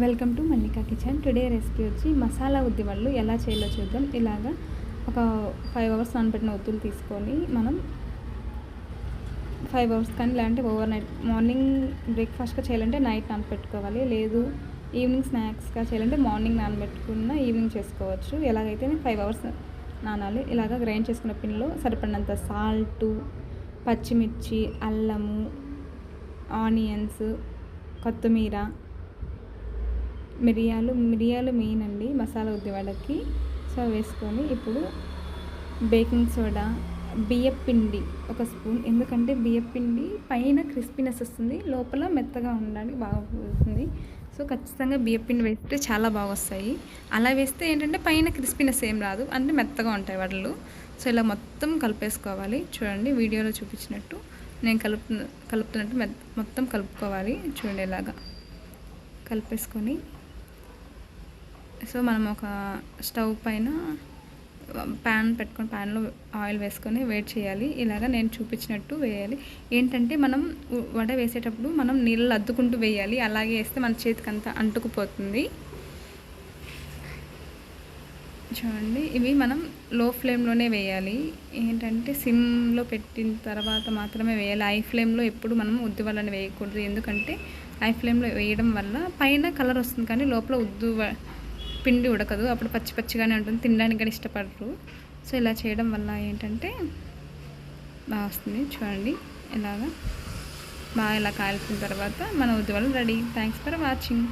Welcome to Mallika kitchen. Today recipe వచ్చి మసాలా ఉద్ది ఎలా చేయాలో చూద్దాం. ఇలాగా ఒక ఫైవ్ అవర్స్ నానబెట్టిన ఒత్తులు తీసుకొని మనం ఫైవ్ అవర్స్ కానీ లేదంటే ఓవర్ నైట్ మార్నింగ్ బ్రేక్ఫాస్ట్గా చేయాలంటే నైట్ నానబెట్టుకోవాలి. లేదు ఈవినింగ్ స్నాక్స్గా చేయాలంటే మార్నింగ్ నానబెట్టుకున్న ఈవినింగ్ చేసుకోవచ్చు. ఎలాగైతే ఫైవ్ అవర్స్ నానాలి ఇలాగ గ్రైండ్ చేసుకున్న పిన్లో సరిపడినంత సాల్టు పచ్చిమిర్చి అల్లము ఆనియన్స్ కొత్తిమీర మిరియాలు మిరియాలు మెయిన్ అండి మసాలా ఉద్దివాడకి సో వేసుకొని ఇప్పుడు బేకింగ్ సోడా బియ్యపిండి ఒక స్పూన్. ఎందుకంటే బియ్యపిండి పైన క్రిస్పీనెస్ వస్తుంది లోపల మెత్తగా ఉండడానికి బాగా వస్తుంది సో ఖచ్చితంగా బియ్యపిండి వేస్తే చాలా బాగా వస్తాయి. అలా వేస్తే ఏంటంటే పైన క్రిస్పీనెస్ ఏం రాదు అంటే మెత్తగా ఉంటాయి వడలు. సో ఇలా మొత్తం కలిపేసుకోవాలి. చూడండి వీడియోలో చూపించినట్టు నేను కలుపు కలుపుతున్నట్టు మొత్తం కలుపుకోవాలి. చూడండి ఇలాగా కలిపేసుకొని సో మనం ఒక స్టవ్ పైన ప్యాన్ పెట్టుకొని ప్యాన్లో ఆయిల్ వేసుకొని వేడి చేయాలి. ఇలాగ నేను చూపించినట్టు వేయాలి. ఏంటంటే మనం వడ వేసేటప్పుడు మనం నీళ్ళు అద్దుకుంటూ వేయాలి. అలాగే వేస్తే మన చేతికి అంతా అంటుకుపోతుంది. చూడండి ఇవి మనం లో ఫ్లేమ్లోనే వేయాలి. ఏంటంటే సిమ్లో పెట్టిన తర్వాత మాత్రమే వేయాలి. ఐ ఫ్లేమ్లో ఎప్పుడు మనం ఉద్దు వలన వేయకూడదు. ఎందుకంటే ఐ ఫ్లేమ్లో వేయడం వల్ల పైన కలర్ వస్తుంది కానీ లోపల ఉద్దు పిండి ఉడకదు. అప్పుడు పచ్చి పచ్చిగానే ఉంటుంది. తినడానికి కానీ ఇష్టపడరు. సో ఇలా చేయడం వల్ల ఏంటంటే బాగా వస్తుంది. చూడండి. ఇలాగా బాగా ఇలా కాల్చిన తర్వాత మన ఉద్యోగాలు రెడీ. Thanks for watching